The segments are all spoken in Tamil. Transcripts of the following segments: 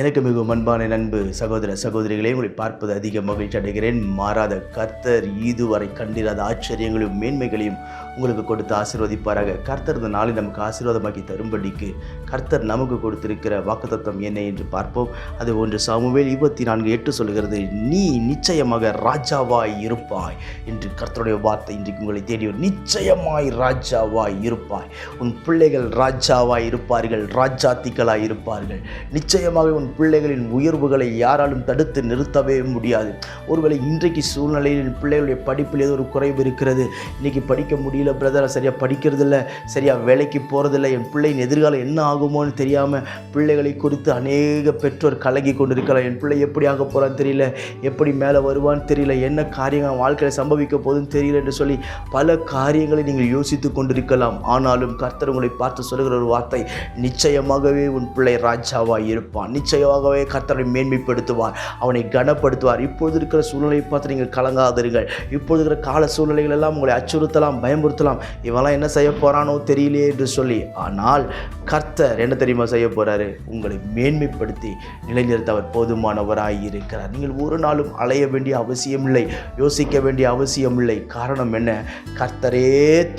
எனக்கு மிகவும் அன்பான நண்பு சகோதர சகோதரிகளே உங்களை பார்ப்பது அதிக மகிழ்ச்சி அடைகிறேன். மாறாத கர்த்தர் இதுவரை கண்டிராத ஆச்சரியங்களையும் மேன்மைகளையும் உங்களுக்கு கொடுத்து ஆசீர்வதிப்பாராக. கர்த்தர் இந்த நாளை நமக்கு ஆசீர்வாதமாக்கி தரும்படிக்கு கர்த்தர் நமக்கு கொடுத்திருக்கிற வாக்குத்தத்தம் என்ன என்று பார்ப்போம். அது ஒன்று சாமுவேல் இருபத்தி நான்கு எட்டு சொல்கிறது நீ நிச்சயமாக ராஜாவாய் இருப்பாய் என்று கர்த்தருடைய வார்த்தை இன்றைக்கு உங்களை தேடி நிச்சயமாய் ராஜாவாய் இருப்பாய். உன் பிள்ளைகள் ராஜாவாய் இருப்பார்கள் ராஜாத்திகளாய் இருப்பார்கள். நிச்சயமாக உன் பிள்ளைகளின் உயர்வுகளை யாராலும் தடுத்து நிறுத்தவே முடியாது. ஒருவேளை இன்றைக்கு சூழ்நிலையில் பிள்ளைகளுடைய படிப்பில் ஏதோ ஒரு குறைவு இருக்கிறது. இன்றைக்கி படிக்க முடியல பிரதர் சரியாக படிக்கிறது இல்லை சரியாக வேலைக்கு போகிறதில்ல என் பிள்ளையின் எதிர்காலம் என்ன ஆகுமோன்னு தெரியாமல் பிள்ளைகளை குறித்து அநேக பெற்றோர் கலங்கி கொண்டிருக்கலாம். என் பிள்ளை எப்படி ஆக போகிறான்னு தெரியல எப்படி மேலே வருவான்னு தெரியல என்ன காரியங்கள் வாழ்க்கையில் சம்பவிக்க போகுதுன்னு தெரியல என்று சொல்லி பல காரியங்களை நீங்கள் யோசித்து கொண்டிருக்கலாம். ஆனாலும் கர்த்தர் உங்களை பார்த்து சொல்லுகிற ஒரு வார்த்தை நிச்சயமாகவே உன் பிள்ளை ராஜாவாக இருப்பான் நிச்சயமாகவே கர்த்தரை மேன்மைப்படுத்துவார். அவனை கனப்படுத்துவார். இப்பொழுது இருக்கிற சூழ்நிலையை பார்த்து நீங்கள் கலங்காதீர்கள். இப்பொழுது இருக்கிற கால சூழ்நிலைகள் எல்லாம் உங்களை அச்சுறுத்தலாம் பயமுறுத்தலாம். இவெல்லாம் என்ன செய்ய போறானோ தெரியலையே என்று சொல்லி ஆனால் கர்த்தர் என்ன தெரியுமா செய்ய போகிறாரு உங்களை மேன்மைப்படுத்தி நிலைநிறுத்த அவர் போதுமானவராக இருக்கிறார். நீங்கள் ஒரு நாளும் அலைய வேண்டிய அவசியம் இல்லை யோசிக்க வேண்டிய அவசியம் இல்லை காரணம் என்ன? கர்த்தரே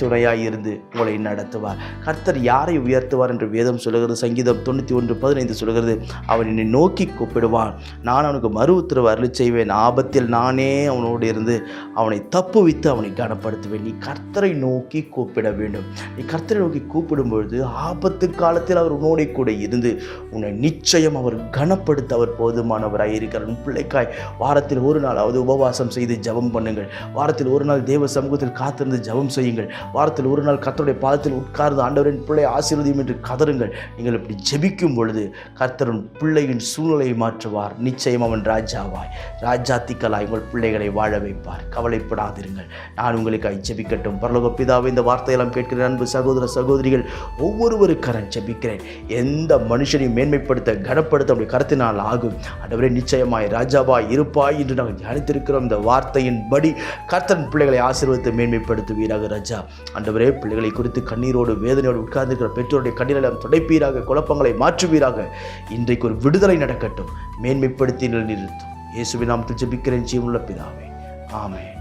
துணையாக இருந்து உங்களை நடத்துவார். கர்த்தர் யாரை உயர்த்துவார் என்று வேதம் சொல்லுகிறது? சங்கீதம் தொண்ணூற்றி ஒன்று பதினைந்து சொல்கிறது அவன் என்னை நோக்கி கூப்பிடுவான். நான் அவனுக்கு மறு உத்தரவு அருள் செய்வேன். ஆபத்தில் நானே அவனோடு இருந்து அவனை தப்புவித்து அவனை கனப்படுத்துவேன். நீ கர்த்தரை நோக்கி கூப்பிட வேண்டும். நீ கர்த்தரை நோக்கி கூப்பிடும் பொழுது ஆபத்து காலத்தில் அவர் உன்னோட கூட இருந்து உன்னை நிச்சயம் அவர் கனப்படுத்த அவர் போதுமானவராக இருக்கிறார். உன் பிள்ளைக்காய் வாரத்தில் ஒரு நாளாவது உபவாசம் செய்து ஜெபம் பண்ணுங்கள். வாரத்தில் ஒரு நாள் தேவ சமூகத்தில் காத்திருந்து ஜெபம் செய்யுங்கள். வாரத்தில் ஒரு நாள் கர்த்தருடைய பாதத்தில் உட்கார்ந்து ஆண்டவரின் பிள்ளை ஆசீர்வதியும் என்று கதறுங்கள். நீங்கள் இப்படி ஜெபிக்கும் பொழுது கர்த்தரின் பிள்ளையின் சூழ்நிலையை மாற்றுவார். நிச்சயம் அவன் ராஜாவாய். ராஜாத்திக்கலாய் உங்கள் பிள்ளைகளை வாழ வைப்பார். கவலைப்படாதிருங்கள். நான் உங்களுக்காய் ஜெபிக்கட்டும். பரலோக பிதாவை இந்த வார்த்தையெல்லாம் கேட்கிற அன்பு சகோதர சகோதரிகள் ஒவ்வொருவருக்கரன் ஜெபிக்கிறேன். எந்த மனுஷனையும் மேன்மைப்படுத்த கனப்படுத்த அப்படி கருத்தினால் ஆகும். அடவரே நிச்சயமாய் ராஜாவாய் இருப்பாய் என்று நாங்கள் தியானித்திருக்கிறோம். இந்த வார்த்தையின்படி கர்த்தன் பிள்ளைகளை ஆசீர்வதித்து மேன்மைப்படுத்துவீராக ராஜா. ஆண்டவரே பிள்ளைகளை குறித்து கண்ணீரோடு வேதனையோடு உட்கார்ந்திருக்கிற பெற்றோருடைய கண்ணீரெல்லாம் துடைப்பீராக குழப்பங்களை மாற்றுவீராக. இன்றைக்கு ஒரு விடுதலை நடக்கட்டும். மேன்மைப்படுத்தி நிலைநிறுத்தும். இயேசுவின் நாமத்தில் ஜெபிக்கிறேன் ஜீவனுள்ள பிதாவே. ஆமென்.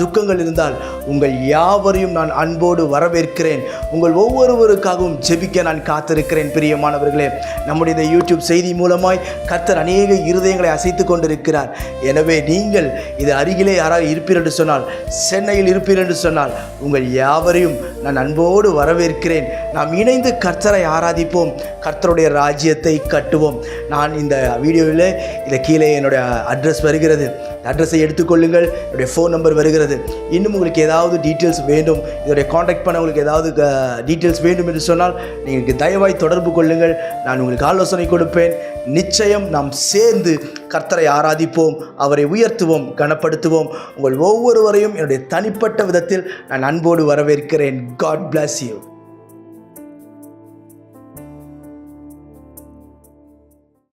துக்கங்கள் இருந்தால் உங்கள் யாவரையும் நான் அன்போடு வரவேற்கிறேன். உங்கள் ஒவ்வொருவருக்காகவும் ஜெபிக்க நான் காத்திருக்கிறேன் பிரியமானவர்களே. நம்முடைய இந்த யூடியூப் செய்தி மூலமாய் கர்த்தர் அநேக இருதயங்களை அசைத்து கொண்டிருக்கிறார். எனவே நீங்கள் இது அருகிலே யாராவது இருப்பீர் என்று சொன்னால் சென்னையில் இருப்பீர் என்று சொன்னால் உங்கள் யாவரையும் நான் அன்போடு வரவேற்கிறேன். நாம் இணைந்து கர்த்தரை ஆராதிப்போம் கர்த்தருடைய ராஜ்யத்தை கட்டுவோம். நான் இந்த வீடியோவில் இதை கீழே என்னுடைய அட்ரஸ் வருகிறது. அட்ரஸை எடுத்துக்கொள்ளுங்கள். என்னுடைய ஃபோன் நம்பர் வருகிறது. இன்னும் உங்களுக்கு ஏதாவது டீட்டெயில்ஸ் வேண்டும் இதோடைய காண்டாக்ட் பண்ண உங்களுக்கு ஏதாவது டீட்டெயில்ஸ் வேண்டும் என்று சொன்னால் நீங்கள் தயவாய் தொடர்பு கொள்ளுங்கள். நான் உங்களுக்கு ஆலோசனை கொடுப்பேன். நிச்சயம் நாம் சேர்ந்து கர்த்தரை ஆராதிப்போம் அவரை உயர்த்துவோம் கனப்படுத்துவோம். உங்கள் ஒவ்வொருவரையும் என்னுடைய தனிப்பட்ட விதத்தில் நான் அன்போடு வரவேற்கிறேன். God bless you